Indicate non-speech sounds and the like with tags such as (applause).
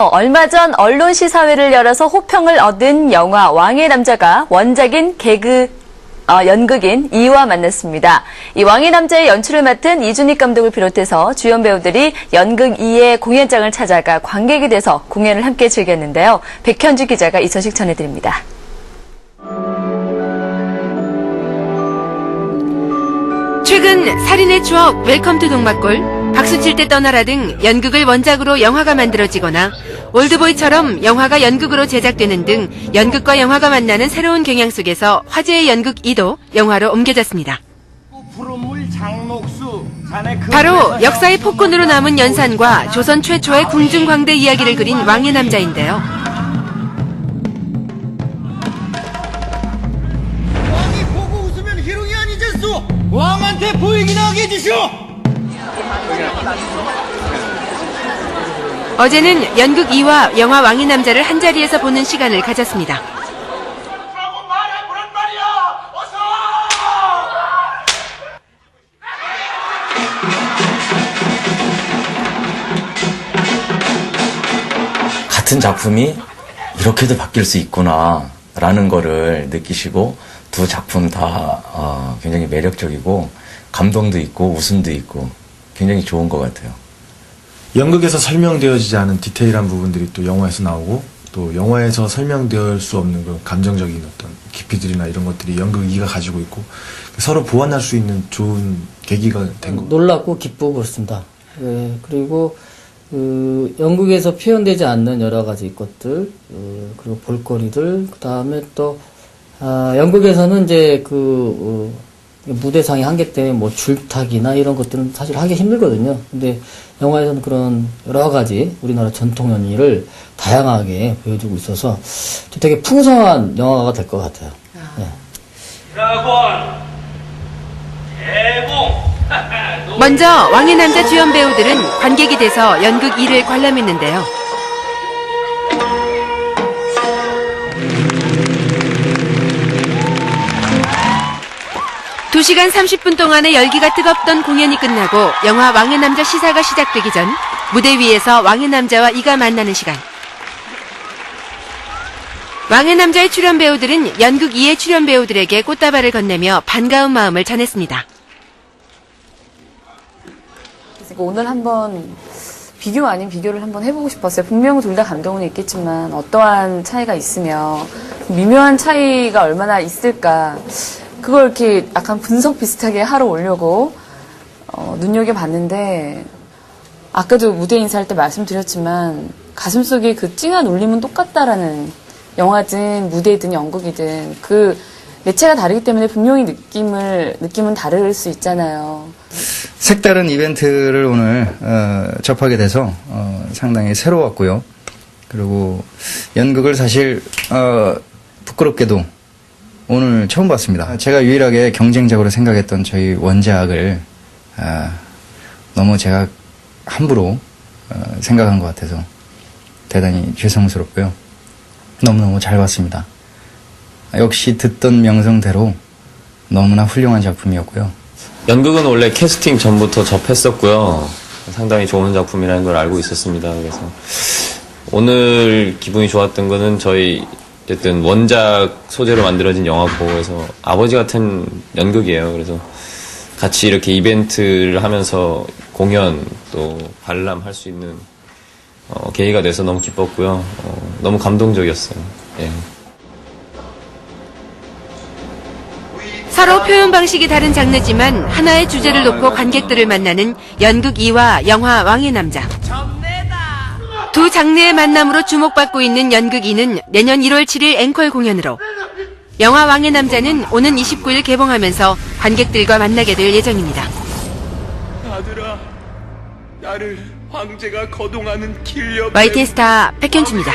얼마 전 언론 시사회를 열어서 호평을 얻은 영화 왕의 남자가 원작인 개그 어, 연극인 이와 만났습니다. 이 왕의 남자의 연출을 맡은 이준익 감독을 비롯해서 주연 배우들이 연극 이의 공연장을 찾아가 관객이 돼서 공연을 함께 즐겼는데요. 백현주 기자가 이 소식 전해드립니다. 최근 살인의 추억 웰컴 투 동막골, 박수 칠 때 떠나라 등 연극을 원작으로 영화가 만들어지거나 올드보이처럼 영화가 연극으로 제작되는 등 연극과 영화가 만나는 새로운 경향 속에서 화제의 연극 2도 영화로 옮겨졌습니다. 바로 역사의 폭군으로 남은 연산과 조선 최초의 궁중광대 이야기를 그린 왕의 남자인데요. 왕한테 보이긴 하게 해주시오 어제는 연극 2와 영화 왕의 남자를 한자리에서 보는 시간을 가졌습니다. 같은 작품이 이렇게도 바뀔 수 있구나라는 거를 느끼시고 두 작품 다 어, 굉장히 매력적이고 감동도 있고 웃음도 있고 굉장히 좋은 것 같아요. 연극에서 설명되어지지 않은 디테일한 부분들이 또 영화에서 나오고 또 영화에서 설명될 수 없는 그런 감정적인 어떤 깊이들이나 이런 것들이 연극 2가 가지고 있고 서로 보완할 수 있는 좋은 계기가 된 거. 놀랍고 기쁘고 그렇습니다. 예, 그리고 그 영국에서 표현되지 않는 여러 가지 것들 어, 그리고 볼거리들 그 다음에 또 아, 영국에서는 이제 그 어, 무대상의 한계 때문에 뭐 줄타기나 이런 것들은 사실 하기 힘들거든요. 근데 영화에서는 그런 여러 가지 우리나라 전통 연기를 다양하게 보여주고 있어서 되게 풍성한 영화가 될 것 같아요. 예. 드라곤 대봉 (laughs) 먼저 왕의 남자 주연 배우들은 관객이 돼서 연극 2를 관람했는데요. 두시간 30분 동안의 열기가 뜨겁던 공연이 끝나고 영화 왕의 남자 시사가 시작되기 전 무대 위에서 왕의 남자와 이가 만나는 시간. 왕의 남자의 출연 배우들은 연극 2의 출연 배우들에게 꽃다발을 건네며 반가운 마음을 전했습니다. 오늘 한번 비교 아닌 비교를 한번 해보고 싶었어요. 분명 둘 다 감동은 있겠지만 어떠한 차이가 있으며 미묘한 차이가 얼마나 있을까 그걸 이렇게 약간 분석 비슷하게 하러 오려고 어, 눈여겨봤는데 아까도 무대 인사할 때 말씀드렸지만 가슴속에 그 찡한 울림은 똑같다라는 영화든 무대든 연극이든 그 매체가 다르기 때문에 분명히 느낌을 느낌은 다를 수 있잖아요. 색다른 이벤트를 오늘 어, 접하게 돼서 어, 상당히 새로웠고요. 그리고 연극을 사실 어, 부끄럽게도 오늘 처음 봤습니다. 제가 유일하게 경쟁적으로 생각했던 저희 원작을 아, 너무 제가 함부로 어, 생각한 것 같아서 대단히 죄송스럽고요. 너무너무 잘 봤습니다. 역시 듣던 명성대로 너무나 훌륭한 작품이었고요. 연극은 원래 캐스팅 전부터 접했었고요. 상당히 좋은 작품이라는 걸 알고 있었습니다. 그래서 오늘 기분이 좋았던 거는 저희 어쨌든 원작 소재로 만들어진 영화고 그래서 아버지 같은 연극이에요. 그래서 같이 이렇게 이벤트를 하면서 공연 또 관람 할 수 있는 어, 계기가 돼서 너무 기뻤고요. 어, 너무 감동적이었어요. 예. 서로 표현 방식이 다른 장르지만 하나의 주제를 놓고 관객들을 만나는 연극 2와 영화 왕의 남자. 두 장르의 만남으로 주목받고 있는 연극 2는 내년 1월 7일 앵콜 공연으로 영화 왕의 남자는 오는 29일 개봉하면서 관객들과 만나게 될 예정입니다. 아들아 나를 황제가 거동하는 길옆 YTN 스타 백현주입니다.